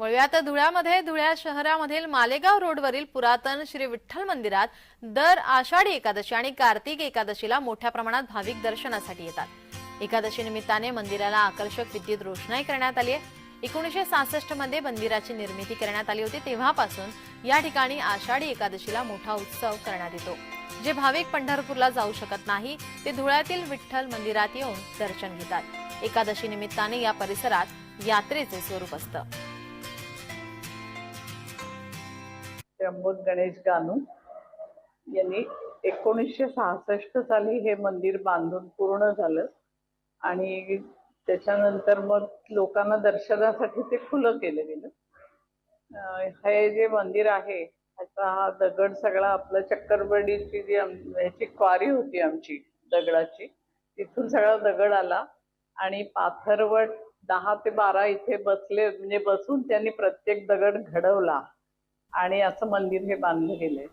वळूयात धुळ्यामध्ये धुळ्या शहरामधील मालेगाव रोडवरील पुरातन श्री विठ्ठल मंदिरात दर आषाढी एकादशी आणि कार्तिक एकादशीला मोठ्या प्रमाणात भाविक दर्शनासाठी येतात. एकादशी निमित्ताने मंदिराला आकर्षक विद्युत रोषणाई करण्यात आली आहे. एकोणीसशे सहासष्टमध्ये मंदिराची निर्मिती करण्यात आली होती तेव्हापासून या ठिकाणी आषाढी एकादशीला मोठा उत्सव करण्यात येतो. जे भाविक पंढरपूरला जाऊ शकत नाही ते धुळ्यातील विठ्ठल मंदिरात येऊन दर्शन घेतात. एकादशी निमित्ताने या परिसरात यात्रेचे स्वरूप असतं. त्र्यंबक गणेश गानू यांनी एकोणीसशे सहासष्ट साली हे मंदिर बांधून पूर्ण झालं. आणि त्याच्यानंतर मग लोकांना दर्शनासाठी ते खुलं केलं गेलं. हे जे मंदिर आहे ह्याचा हा दगड सगळा आपलं चक्करबडीची जी ह्याची क्वारी होती आमची दगडाची तिथून सगळा दगड आला. आणि पाथरवट दहा ते बारा इथे बसले म्हणजे बसून त्यांनी प्रत्येक दगड घडवला. आणि असं मंदिर हे बांधलं गेलंय.